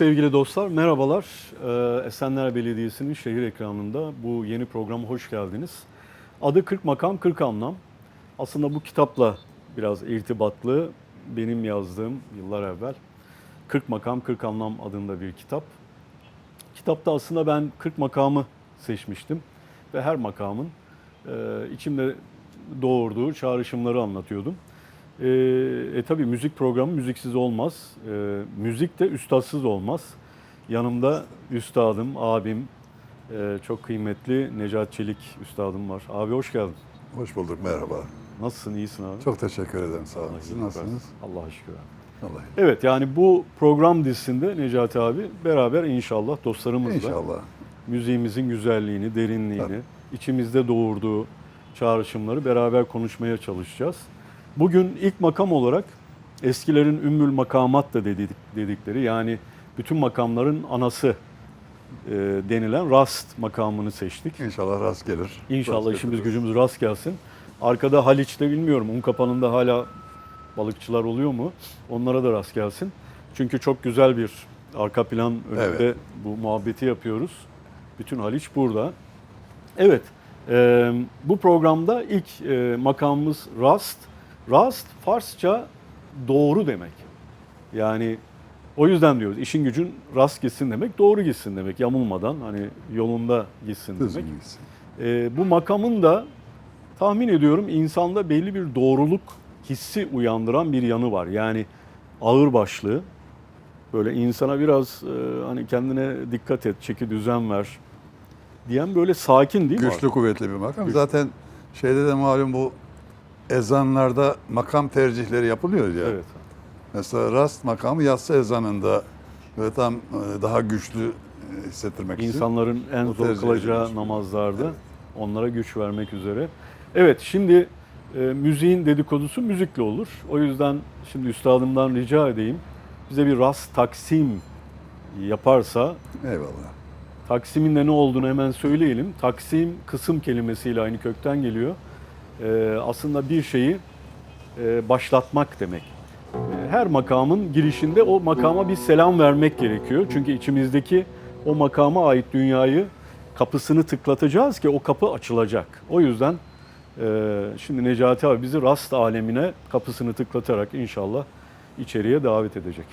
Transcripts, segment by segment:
Sevgili dostlar merhabalar. Ee, Esenler Belediyesi'nin şehir ekranında bu yeni programa hoş geldiniz. Adı 40 Makam 40 Anlam. Aslında bu kitapla biraz irtibatlı benim yazdığım yıllar evvel 40 Makam 40 Anlam adında bir kitap. Kitapta aslında ben 40 makamı seçmiştim ve her makamın e, içimde doğurduğu çağrışımları anlatıyordum. E, e tabi müzik programı müziksiz olmaz. E, müzik de üstadsız olmaz. Yanımda üstadım, abim, e, çok kıymetli Necat Çelik üstadım var. Abi hoş geldin. Hoş bulduk, merhaba. Nasılsın, iyisin abi? Çok teşekkür ederim, sağ olun. Siz nasılsınız? Allah'a şükür abi. Vallahi. Evet yani bu program dizisinde Necati abi beraber inşallah dostlarımızla İnşallah. müziğimizin güzelliğini, derinliğini, Tabii. içimizde doğurduğu çağrışımları beraber konuşmaya çalışacağız. Bugün ilk makam olarak eskilerin ümmül makamat da dedik, dedikleri yani bütün makamların anası e, denilen rast makamını seçtik. İnşallah rast gelir. İnşallah Rast işimiz getiririz. gücümüz rast gelsin. Arkada Haliç'te bilmiyorum un kapanında hala balıkçılar oluyor mu? Onlara da rast gelsin. Çünkü çok güzel bir arka plan önünde Evet. bu muhabbeti yapıyoruz. Bütün Haliç burada. Evet, e, bu programda ilk e, makamımız rast. Rast Farsça doğru demek. Yani o yüzden diyoruz işin gücün rast gitsin demek, doğru gitsin demek. Yamulmadan hani yolunda gitsin demek. Düzgün gitsin. Ee, bu makamın da tahmin ediyorum insanda belli bir doğruluk hissi uyandıran bir yanı var. Yani ağırbaşlı, böyle insana biraz e, hani kendine dikkat et, çeki düzen ver diyen böyle sakin değil mi? Güçlü kuvvetli bir makam. Güçlü. Zaten şeyde de malum bu ezanlarda makam tercihleri yapılıyor ya. Evet. Mesela rast makamı yatsı ezanında böyle tam e, daha güçlü e, hissettirmek için. İnsanların en zor kılacağı namazlarda Evet. onlara güç vermek üzere. Evet şimdi e, müziğin dedikodusu müzikle olur. O yüzden şimdi üstadımdan rica edeyim. Bize bir rast taksim yaparsa Eyvallah. Taksimin de ne olduğunu hemen söyleyelim. Taksim kısım kelimesiyle aynı kökten geliyor. Ee, aslında bir şeyi e, başlatmak demek. Ee, her makamın girişinde o makama bir selam vermek gerekiyor. Çünkü içimizdeki o makama ait dünyayı kapısını tıklatacağız ki o kapı açılacak. O yüzden e, şimdi Necati abi bizi rast alemine kapısını tıklatarak inşallah içeriye davet edecek.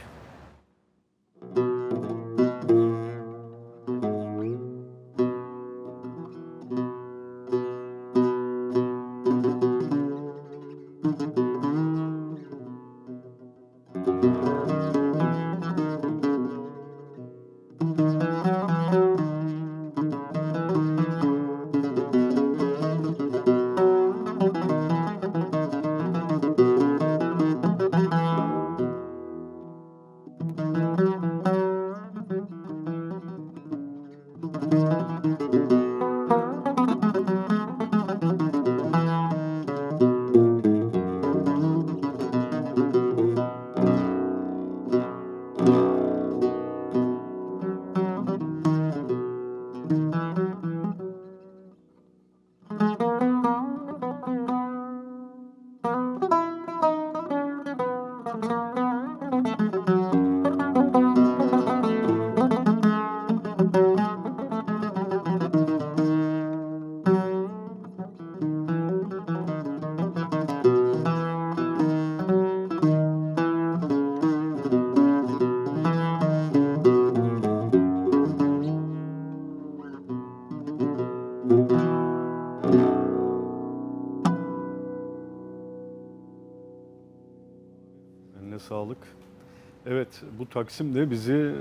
Bu Taksim de bizi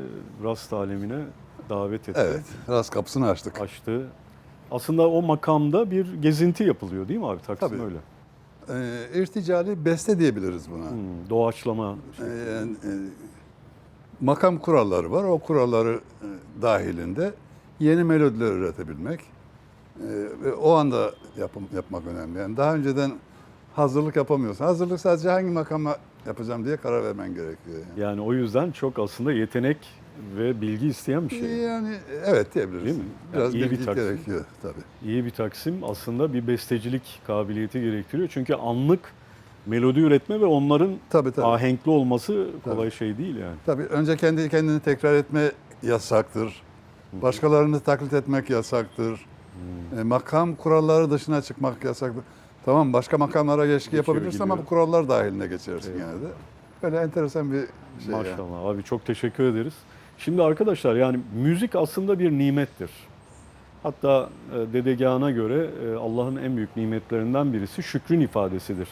rast alemine davet etti. Evet, rast kapısını açtık. Açtı. Aslında o makamda bir gezinti yapılıyor değil mi abi? Taksim Tabii. öyle. Ee, irticali beste diyebiliriz buna. Hmm, doğaçlama. Ee, yani, e, makam kuralları var. O kuralları e, dahilinde yeni melodiler üretebilmek e, ve o anda yapım, yapmak önemli. Yani daha önceden hazırlık yapamıyorsun. Hazırlık sadece hangi makama yapacağım diye karar vermen gerekiyor. Yani, Yani o yüzden çok aslında yetenek ve bilgi isteyen bir şey. yani evet diyebiliriz. Değil mi? Biraz Yani iyi bir bilgi taksim. gerekiyor tabii. İyi bir Taksim aslında bir bestecilik kabiliyeti gerektiriyor. Çünkü anlık melodi üretme ve onların Tabii tabii. ahenkli olması kolay şey değil yani. Tabii önce kendi kendini tekrar etme yasaktır. Başkalarını taklit etmek yasaktır. E, makam kuralları dışına çıkmak yasaktır. Tamam başka makamlara geçki yapabilirsin ama bu gidiyor. kurallar dahiline geçersin Evet. gene de. Böyle enteresan bir şey yani. Maşallah abi çok teşekkür ederiz. Şimdi arkadaşlar yani müzik aslında bir nimettir. Hatta e, dedegahına göre e, Allah'ın en büyük nimetlerinden birisi şükrün ifadesidir.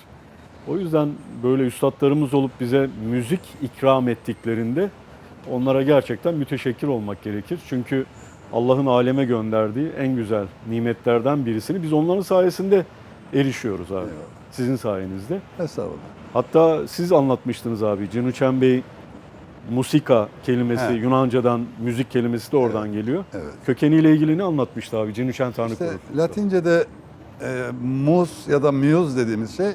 O yüzden böyle üstadlarımız olup bize müzik ikram ettiklerinde onlara gerçekten müteşekkir olmak gerekir. Çünkü Allah'ın aleme gönderdiği en güzel nimetlerden birisini biz onların sayesinde erişiyoruz abi. Eyvallah. Sizin sayenizde. Estağfurullah. Hatta siz anlatmıştınız abi. Cinuçen Bey musika kelimesi He. Yunanca'dan müzik kelimesi de oradan geliyor. Evet. Kökeniyle ilgili ne anlatmıştı abi Cinuçen Tanrı İşte korusun. Latince'de e, mus ya da muse dediğimiz şey e,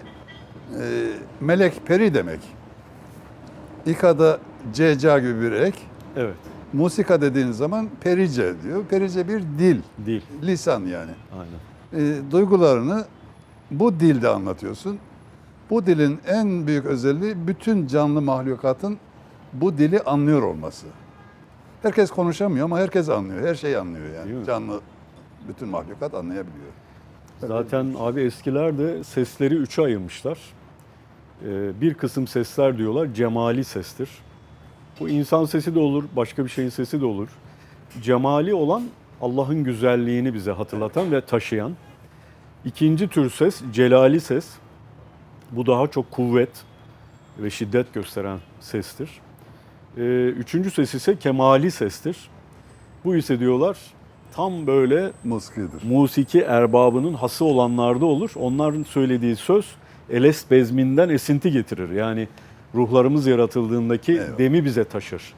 melek, peri demek. İka'da ceca gibi bir ek. Evet. Musika dediğin zaman perice diyor. Perice bir dil, Değil. lisan yani. Aynen. E, duygularını bu dilde anlatıyorsun. Bu dilin en büyük özelliği bütün canlı mahlukatın bu dili anlıyor olması. Herkes konuşamıyor ama herkes anlıyor. Her şeyi anlıyor yani. Canlı bütün mahlukat anlayabiliyor. Zaten abi eskilerde sesleri üçe ayırmışlar. Ee, bir kısım sesler diyorlar cemali sestir. Bu insan sesi de olur, başka bir şeyin sesi de olur. Cemali olan Allah'ın güzelliğini bize hatırlatan ve taşıyan. İkinci tür ses celali ses. Bu daha çok kuvvet ve şiddet gösteren sestir. Ee, üçüncü ses ise kemali sestir. Bu ise diyorlar tam böyle Muskidir. musiki erbabının hası olanlarda olur. Onların söylediği söz elest bezminden esinti getirir. Yani ruhlarımız yaratıldığındaki Eyvallah. demi bize taşır.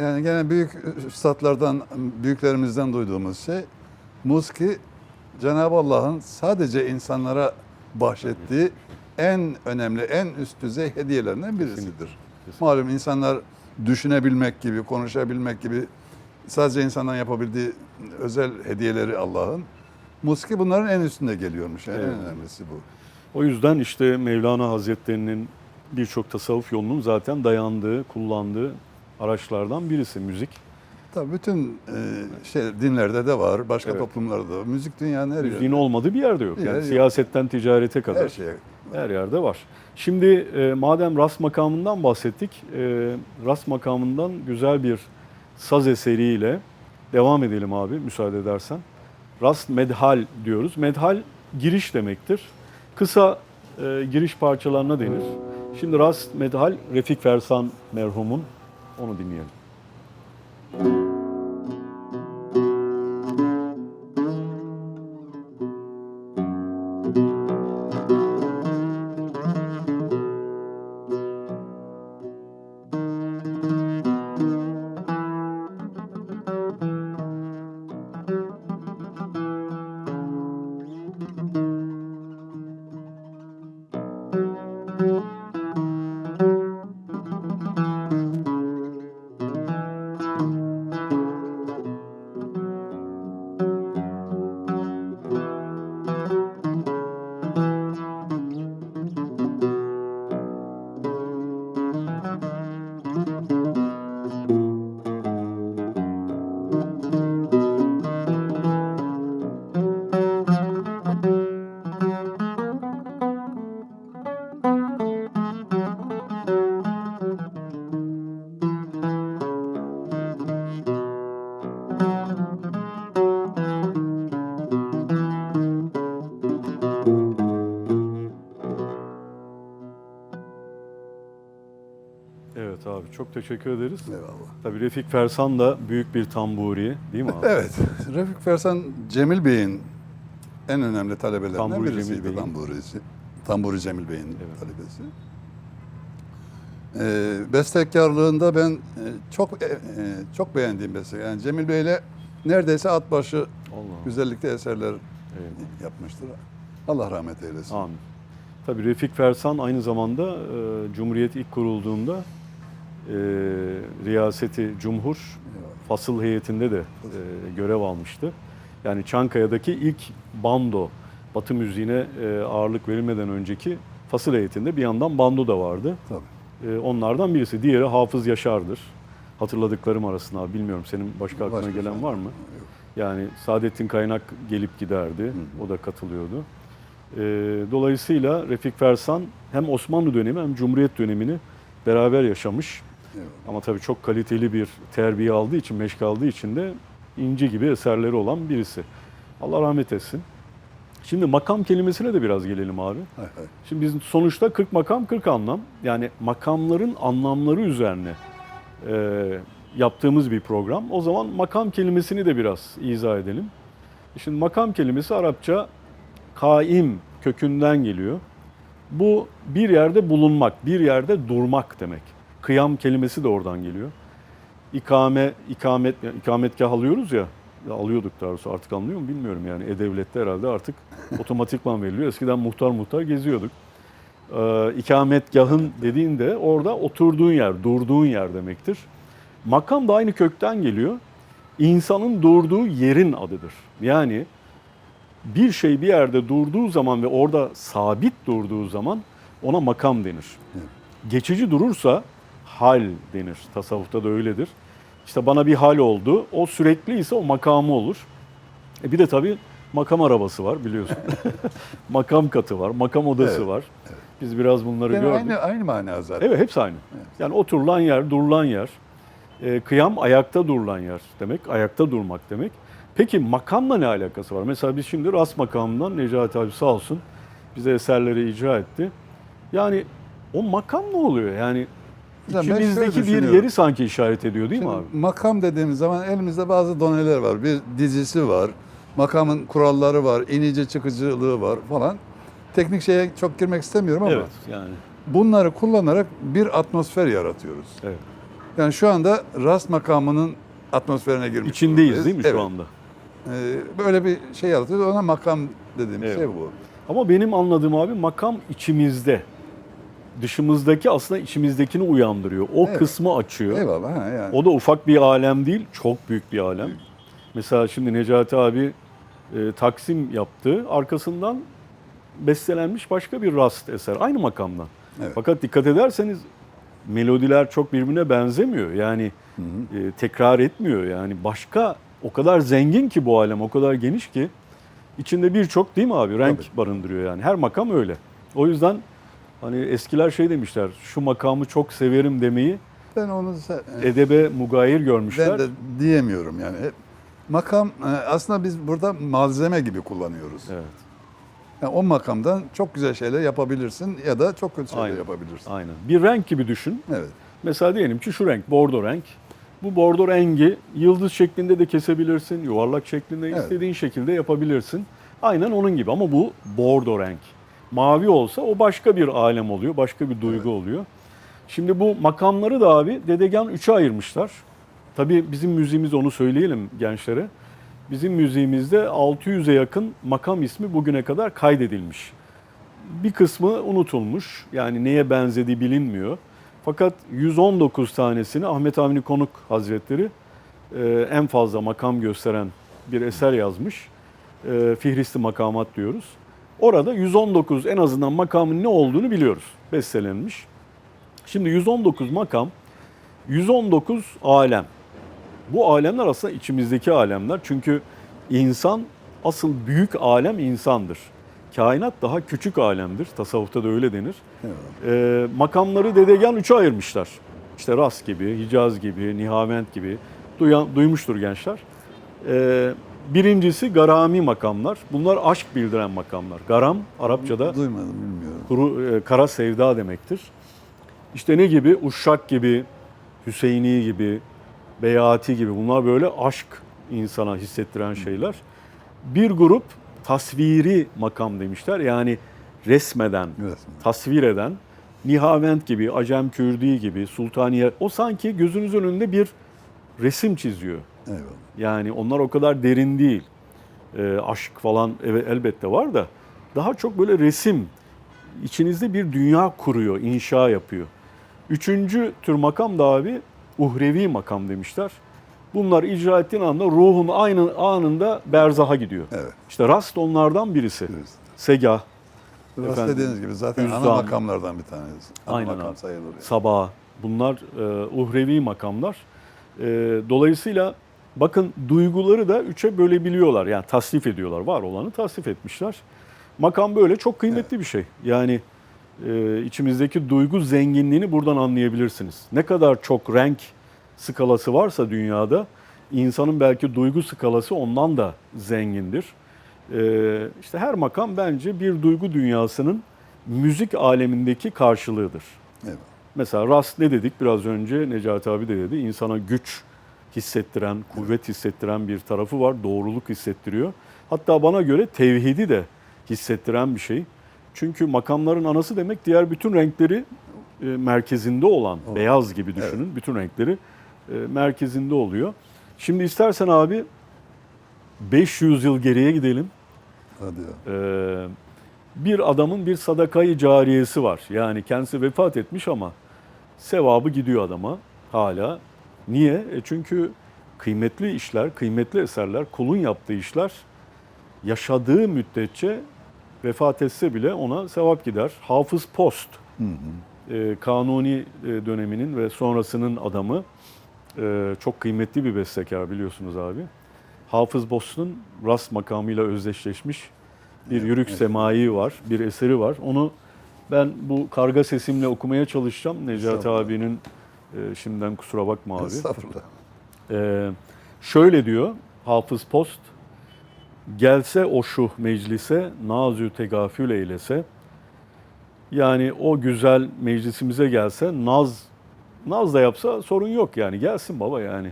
Yani gene büyük üstadlardan, büyüklerimizden duyduğumuz şey muski Cenab-ı Allah'ın sadece insanlara bahşettiği en önemli, en üst düzey hediyelerinden birisidir. Kesinlikle. Malum insanlar düşünebilmek gibi, konuşabilmek gibi sadece insandan yapabildiği özel hediyeleri Allah'ın. Muski bunların en üstünde geliyormuş. Yani Evet. En önemlisi bu. O yüzden işte Mevlana Hazretleri'nin birçok tasavvuf yolunun zaten dayandığı, kullandığı araçlardan birisi müzik. Tabii bütün e, şey dinlerde de var, başka Evet. toplumlarda da var. Müzik dünyanın her Müziğin yerinde. olmadığı bir yerde yok. Bir yer Yani yok. siyasetten ticarete kadar. Her şeye. Her yerde var. Şimdi e, madem ras makamından bahsettik, e, ras makamından güzel bir saz eseriyle devam edelim abi müsaade edersen. Ras medhal diyoruz. Medhal giriş demektir. Kısa e, giriş parçalarına denir. Şimdi ras medhal Refik Fersan merhumun onu dinleyelim. Evet abi çok teşekkür ederiz. Eyvallah. Tabii Refik Fersan da büyük bir tamburi değil mi abi? Evet. Refik Fersan Cemil Bey'in en önemli talebelerinden Tamburi birisiydi. Cemil. Tamburisi. Tamburi Cemil Bey'in Evet. talebesi. Ee, bestekarlığında ben e, çok e, e, çok beğendiğim beste. Yani Cemil Bey'le neredeyse at başı Allah. güzellikte eserler Eyvallah. yapmıştır. Allah rahmet eylesin. Amin. Tabii Refik Fersan aynı zamanda e, Cumhuriyet ilk kurulduğunda riyaseti Cumhur fasıl heyetinde de e, görev almıştı. Yani Çankaya'daki ilk bando, Batı müziğine e, ağırlık verilmeden önceki Fasıl heyetinde bir yandan bando da vardı. Tabii. Ee, onlardan birisi. Diğeri Hafız Yaşar'dır. Hatırladıklarım arasında abi. Bilmiyorum senin başka aklına Başka gelen şey var mı? yok. Yani Saadettin Kaynak gelip giderdi. O da katılıyordu. Ee, dolayısıyla Refik Fersan hem Osmanlı dönemi hem Cumhuriyet dönemini beraber yaşamış. Eyvallah. Ama tabii çok kaliteli bir terbiye aldığı için, meşk aldığı için de inci gibi eserleri olan birisi. Allah rahmet etsin. Şimdi makam kelimesine de biraz gelelim abi. Şimdi biz sonuçta 40 makam 40 anlam. Yani makamların anlamları üzerine e, yaptığımız bir program. O zaman makam kelimesini de biraz izah edelim. Şimdi makam kelimesi Arapça kaim kökünden geliyor. Bu bir yerde bulunmak, bir yerde durmak demek. Kıyam kelimesi de oradan geliyor. İkame, ikamet, ikametgah alıyoruz ya, ya alıyorduk daha doğrusu artık anlıyor mu bilmiyorum yani. E-Devlet'te herhalde artık otomatikman veriliyor. Eskiden muhtar muhtar geziyorduk. Ee, ikametgahın dediğinde orada oturduğun yer, durduğun yer demektir. Makam da aynı kökten geliyor. İnsanın durduğu yerin adıdır. Yani bir şey bir yerde durduğu zaman ve orada sabit durduğu zaman ona makam denir. Evet. Geçici durursa hal denir. Tasavvufta da öyledir. İşte bana bir hal oldu. O sürekli ise o makamı olur. E bir de tabii makam arabası var biliyorsun. makam katı var, makam odası Evet, var. Biz biraz bunları Yani gördük. aynı aynı mana zaten. Evet hepsi aynı. Yani oturulan yer, durulan yer. E, kıyam ayakta durulan yer demek. Ayakta durmak demek. Peki makamla ne alakası var? Mesela biz şimdi Ras makamından Necati abi sağ olsun bize eserleri icra etti. Yani o makam ne oluyor? Yani İçimizdeki bir yeri sanki işaret ediyor değil mi Şimdi abi? Makam dediğimiz zaman elimizde bazı doneler var. Bir dizisi var. Makamın kuralları var. inici çıkıcılığı var falan. Teknik şeye çok girmek istemiyorum ama Evet yani. bunları kullanarak bir atmosfer yaratıyoruz. Evet. Yani şu anda rast makamının atmosferine girmiş. İçindeyiz durumdayız. değil mi Evet. şu anda? Ee, böyle bir şey yaratıyoruz. Ona makam dediğimiz Evet. şey bu. Ama benim anladığım abi makam içimizde. Dışımızdaki aslında içimizdekini uyandırıyor. O Evet. kısmı açıyor. Eyvallah. Ha, yani. O da ufak bir alem değil, çok büyük bir alem. Mesela şimdi Necati abi e, Taksim yaptı. Arkasından bestelenmiş başka bir rast eser. Aynı makamdan. Evet. Fakat dikkat ederseniz melodiler çok birbirine benzemiyor. Yani Hı hı. e, tekrar etmiyor. Yani başka o kadar zengin ki bu alem, o kadar geniş ki içinde birçok değil mi abi renk Tabii. barındırıyor yani. Her makam öyle. O yüzden hani eskiler şey demişler. Şu makamı çok severim demeyi Ben onu edebe mugayir görmüşler. ben de diyemiyorum yani. Hep makam e, aslında biz burada malzeme gibi kullanıyoruz. Evet. Yani o makamdan çok güzel şeyler yapabilirsin ya da çok kötü şeyler Aynen. yapabilirsin. Aynen. Bir renk gibi düşün. Evet. Mesela diyelim ki şu renk, bordo renk. Bu bordo rengi yıldız şeklinde de kesebilirsin, yuvarlak şeklinde Evet. istediğin şekilde yapabilirsin. Aynen onun gibi ama bu bordo renk. Mavi olsa o başka bir alem oluyor, başka bir duygu oluyor. Şimdi bu makamları da abi Dedegan 3'e ayırmışlar. Tabii bizim müziğimiz onu söyleyelim gençlere. Bizim müziğimizde 600'e yakın makam ismi bugüne kadar kaydedilmiş. Bir kısmı unutulmuş. Yani neye benzediği bilinmiyor. Fakat 119 tanesini Ahmet Avni Konuk Hazretleri e, en fazla makam gösteren bir eser yazmış. E, Fihristi makamat diyoruz. Orada 119 en azından makamın ne olduğunu biliyoruz. Bestelenmiş. Şimdi 119 makam, 119 alem. Bu alemler aslında içimizdeki alemler. Çünkü insan asıl büyük alem insandır. Kainat daha küçük alemdir. Tasavvufta da öyle denir. Ee, makamları Dedegan üçe ayırmışlar. İşte Ras gibi, Hicaz gibi, Nihavent gibi. Duyan, duymuştur gençler. Ee, birincisi garami makamlar. Bunlar aşk bildiren makamlar. Garam Arapçada Duymadım bilmiyorum. kuru, e, kara sevda demektir. İşte ne gibi? Uşşak gibi, Hüseyini gibi, Beyati gibi bunlar böyle aşk insana hissettiren şeyler. Bir grup tasviri makam demişler. Yani resmeden, Evet. tasvir eden, Nihavent gibi, Acem Kürdi gibi, Sultaniye o sanki gözünüzün önünde bir resim çiziyor. Eyvallah. Yani onlar o kadar derin değil. Ee, aşk falan evet, elbette var da daha çok böyle resim içinizde bir dünya kuruyor, inşa yapıyor. Üçüncü tür makam da abi uhrevi makam demişler. Bunlar icra ettiğin anda ruhun aynı anında berzaha gidiyor. Evet. İşte rast onlardan birisi. Evet. Segah, Burası Efendim, dediğiniz gibi zaten ana Hüzzam. makamlardan bir tanesi. Ana Aynen makam sayılır. Yani. Sabah bunlar e, uhrevi makamlar. E, dolayısıyla bakın duyguları da üçe bölebiliyorlar. Yani tasnif ediyorlar. Var olanı tasnif etmişler. Makam böyle çok kıymetli bir şey. Yani e, içimizdeki duygu zenginliğini buradan anlayabilirsiniz. Ne kadar çok renk skalası varsa dünyada insanın belki duygu skalası ondan da zengindir. E, işte her makam bence bir duygu dünyasının müzik alemindeki karşılığıdır. Evet. Mesela Rast ne dedik biraz önce Necati abi de dedi. İnsana güç hissettiren, kuvvet hissettiren bir tarafı var. Doğruluk hissettiriyor. Hatta bana göre tevhidi de hissettiren bir şey. Çünkü makamların anası demek diğer bütün renkleri e, merkezinde olan, O- beyaz gibi düşünün. Bütün renkleri e, merkezinde oluyor. Şimdi istersen abi 500 yıl geriye gidelim. Hadi ya. Ee, bir adamın bir sadakayı cariyesi var. Yani kendisi vefat etmiş ama sevabı gidiyor adama hala. Niye? E çünkü kıymetli işler, kıymetli eserler, kulun yaptığı işler yaşadığı müddetçe vefat etse bile ona sevap gider. Hafız Post, Hı hı. e, Kanuni e, döneminin ve sonrasının adamı e, çok kıymetli bir bestekar biliyorsunuz abi. Hafız Post'un rast makamıyla özdeşleşmiş bir yürük evet. semai var, bir eseri var. Onu ben bu karga sesimle okumaya çalışacağım. Necati abinin e, şimdiden kusura bakma abi. Estağfurullah. Ee, şöyle diyor Hafız Post, gelse o şuh meclise, nazü tegafül eylese, yani o güzel meclisimize gelse, naz naz da yapsa sorun yok yani gelsin baba yani.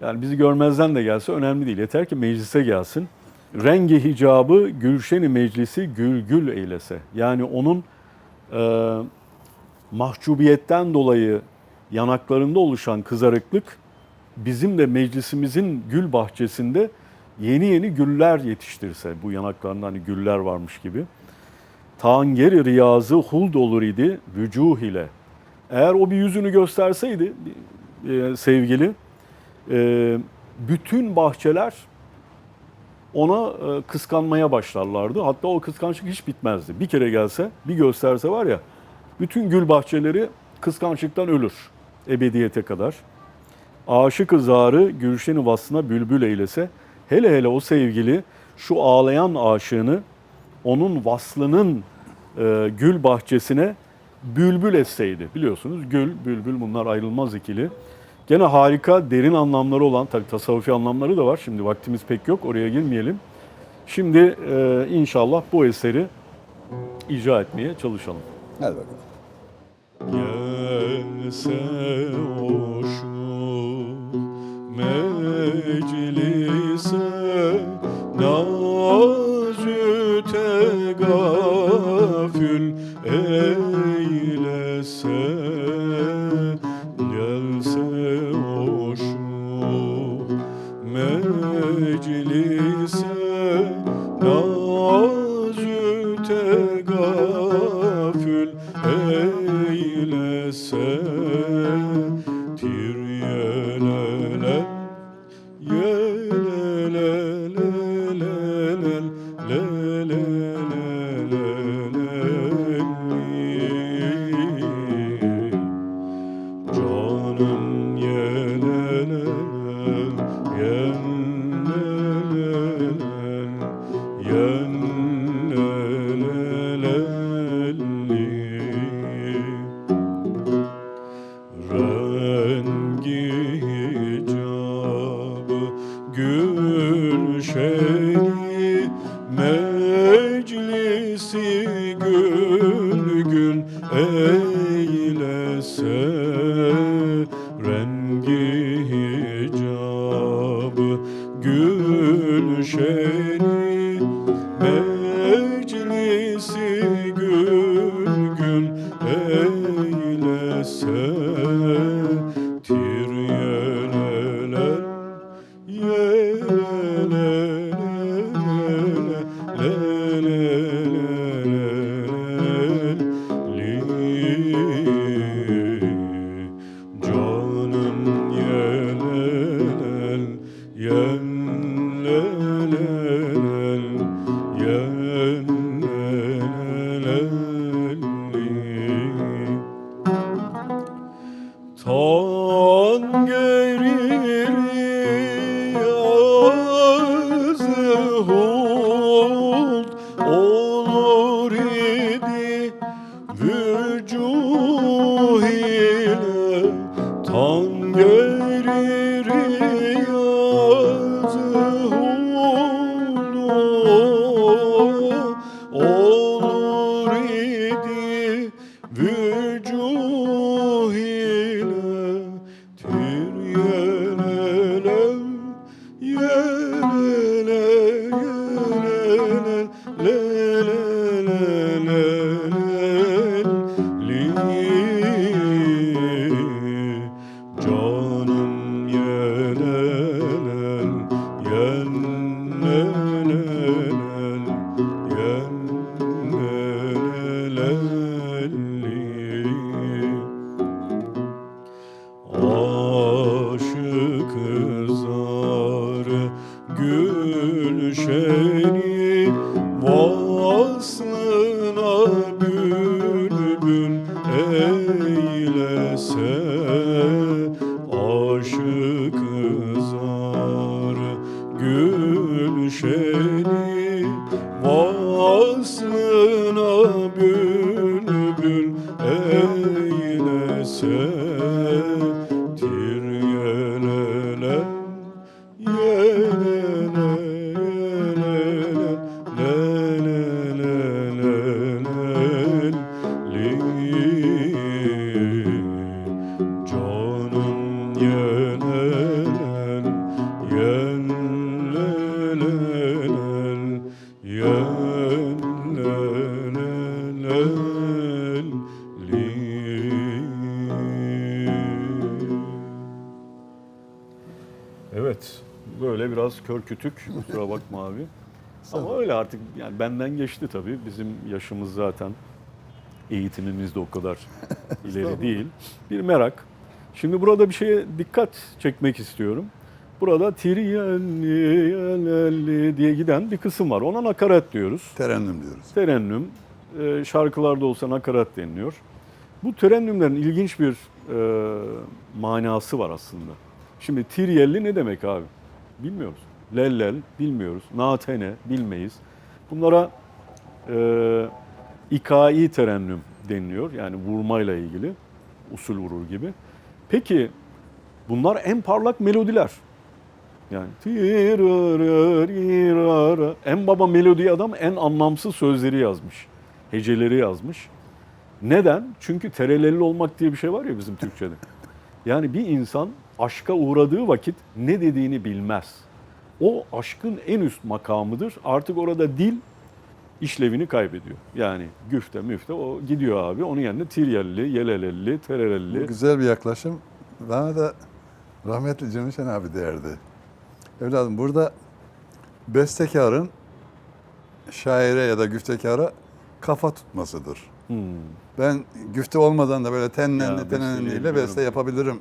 Yani bizi görmezden de gelse önemli değil. Yeter ki meclise gelsin. Rengi hicabı gülşeni meclisi gül gül eylese. Yani onun e, mahcubiyetten dolayı yanaklarında oluşan kızarıklık bizim de meclisimizin gül bahçesinde yeni yeni güller yetiştirse bu yanaklarında hani güller varmış gibi. Tangeri riyazı huld olur idi vücuh ile. Eğer o bir yüzünü gösterseydi e, sevgili e, bütün bahçeler ona e, kıskanmaya başlarlardı. Hatta o kıskançlık hiç bitmezdi. Bir kere gelse, bir gösterse var ya, bütün gül bahçeleri kıskançlıktan ölür ebediyete kadar. Aşık-ı zarı gülşeni vasfına bülbül eylese, hele hele o sevgili şu ağlayan aşığını onun vaslının e, gül bahçesine bülbül etseydi. Biliyorsunuz gül, bülbül bunlar ayrılmaz ikili. Gene harika derin anlamları olan, tabi tasavvufi anlamları da var. Şimdi vaktimiz pek yok, oraya girmeyelim. Şimdi e, inşallah bu eseri icra etmeye çalışalım. Hadi bakalım. Gelse o şu yazık Vaslına bülbül Evet. Böyle biraz kör kütük. Kusura bakma abi. Ama öyle artık yani benden geçti tabii. Bizim yaşımız zaten eğitimimiz de o kadar ileri değil. Bir merak. Şimdi burada bir şeye dikkat çekmek istiyorum. Burada tiriyelli diye giden bir kısım var. Ona nakarat diyoruz. Terennüm diyoruz. Terennüm, e, şarkılarda olsa nakarat deniliyor. Bu terennümlerin ilginç bir e, manası var aslında. Şimdi tiryelli ne demek abi? Bilmiyoruz. Lellel bilmiyoruz. Natene bilmeyiz. Bunlara e, ikai terennüm deniliyor. Yani vurmayla ilgili. Usul vurur gibi. Peki bunlar en parlak melodiler. Yani en baba melodi adam en anlamsız sözleri yazmış. Heceleri yazmış. Neden? Çünkü terelelli olmak diye bir şey var ya bizim Türkçe'de. Yani bir insan aşka uğradığı vakit ne dediğini bilmez. O aşkın en üst makamıdır. Artık orada dil işlevini kaybediyor. Yani güfte müfte o gidiyor abi. Onun yerine tiryelli, yelelelli, Bu terelelli. güzel bir yaklaşım. Bana da rahmetli Cemil abi derdi. Evladım burada bestekarın şaire ya da güftekara kafa tutmasıdır. Hmm, Ben güfte olmadan da böyle tennenliyle besteleyebilirim. beste yapabilirim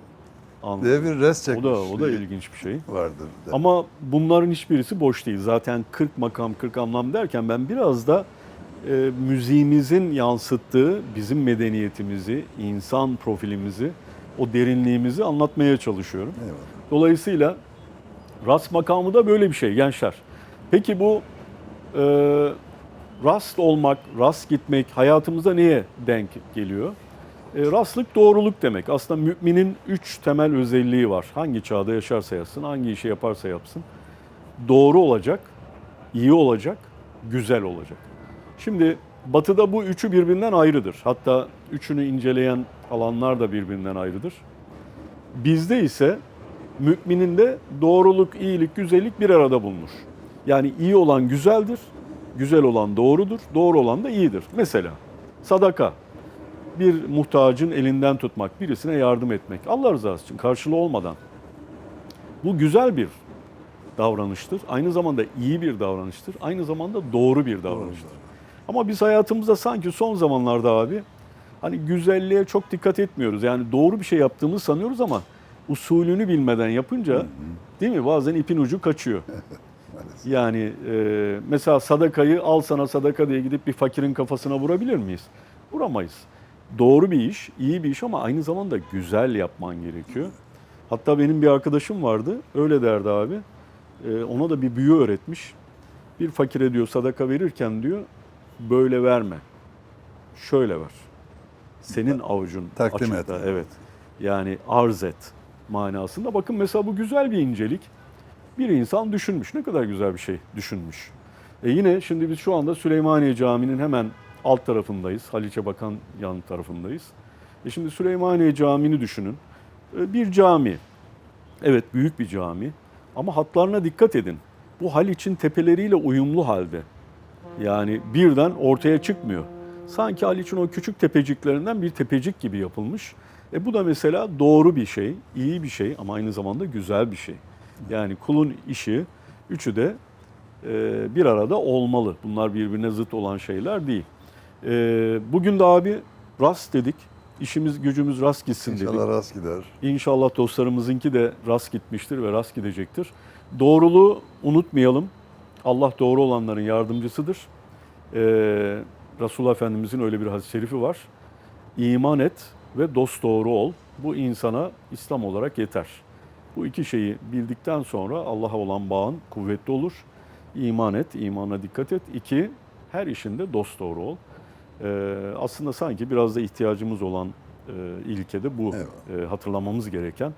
anladım. diye bir res O çekmiş. da o da ilginç bir şey. vardır. de. Ama bunların hiçbirisi boş değil. Zaten 40 makam 40 anlam derken ben biraz da e, müziğimizin yansıttığı bizim medeniyetimizi, insan profilimizi, o derinliğimizi anlatmaya çalışıyorum. Eyvallah. Dolayısıyla rast makamı da böyle bir şey gençler. Peki bu e, rast olmak, rast gitmek hayatımıza neye denk geliyor? E, rastlık doğruluk demek. Aslında müminin üç temel özelliği var. Hangi çağda yaşarsa yaşasın, hangi işi yaparsa yapsın. Doğru olacak, iyi olacak, güzel olacak. Şimdi batıda bu üçü birbirinden ayrıdır. Hatta üçünü inceleyen alanlar da birbirinden ayrıdır. Bizde ise müminin de doğruluk, iyilik, güzellik bir arada bulunur. Yani iyi olan güzeldir, güzel olan doğrudur, doğru olan da iyidir. Mesela sadaka, bir muhtacın elinden tutmak, birisine yardım etmek. Allah rızası için karşılığı olmadan. Bu güzel bir davranıştır. Aynı zamanda iyi bir davranıştır. Aynı zamanda doğru bir davranıştır. Ama biz hayatımızda sanki son zamanlarda abi hani güzelliğe çok dikkat etmiyoruz. Yani doğru bir şey yaptığımızı sanıyoruz ama usulünü bilmeden yapınca değil mi bazen ipin ucu kaçıyor. Yani e, mesela sadakayı al sana sadaka diye gidip bir fakirin kafasına vurabilir miyiz? Vuramayız. Doğru bir iş, iyi bir iş ama aynı zamanda güzel yapman gerekiyor. Hatta benim bir arkadaşım vardı, öyle derdi abi. E, ona da bir büyü öğretmiş. Bir fakire diyor sadaka verirken diyor böyle verme. Şöyle ver. Senin avucun Takdim açıkta. et. Evet. Yani arz et. manasında. Bakın mesela bu güzel bir incelik. Bir insan düşünmüş. Ne kadar güzel bir şey düşünmüş. E yine şimdi biz şu anda Süleymaniye Camii'nin hemen alt tarafındayız. Haliç'e bakan yan tarafındayız. E şimdi Süleymaniye Camii'ni düşünün. E bir cami. Evet büyük bir cami. Ama hatlarına dikkat edin. Bu Haliç'in tepeleriyle uyumlu halde. Yani birden ortaya çıkmıyor. Sanki Haliç'in o küçük tepeciklerinden bir tepecik gibi yapılmış. E bu da mesela doğru bir şey, iyi bir şey ama aynı zamanda güzel bir şey. Yani kulun işi üçü de e, bir arada olmalı. Bunlar birbirine zıt olan şeyler değil. E, bugün de abi rast dedik. İşimiz gücümüz rast gitsin dedik. İnşallah rast gider. İnşallah dostlarımızınki de rast gitmiştir ve rast gidecektir. Doğruluğu unutmayalım. Allah doğru olanların yardımcısıdır. Ee, Resulullah Efendimizin öyle bir hadis-i şerifi var. İman et ve dost doğru ol. Bu insana İslam olarak yeter. Bu iki şeyi bildikten sonra Allah'a olan bağın kuvvetli olur. İman et, imana dikkat et. İki, her işinde dost doğru ol. Ee, aslında sanki biraz da ihtiyacımız olan e, ilke de bu Evet. hatırlamamız gereken.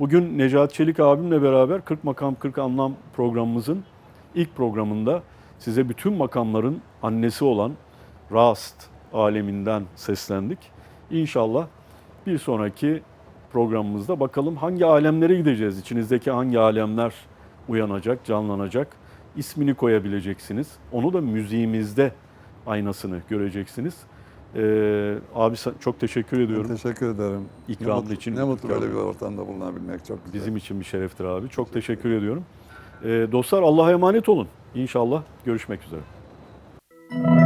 Bugün Necat Çelik abimle beraber 40 Makam 40 Anlam programımızın ilk programında size bütün makamların annesi olan Rast aleminden seslendik. İnşallah bir sonraki programımızda bakalım hangi alemlere gideceğiz? İçinizdeki hangi alemler uyanacak, canlanacak? İsmini koyabileceksiniz. Onu da müziğimizde aynasını göreceksiniz. Ee, abi çok teşekkür ediyorum. Teşekkür ederim. İkramın ne mutlu, için Ne mutlu böyle bir ortamda bulunabilmek çok güzel. Bizim için bir şereftir abi. Çok teşekkür ediyorum. Ee, dostlar Allah'a emanet olun. İnşallah görüşmek üzere.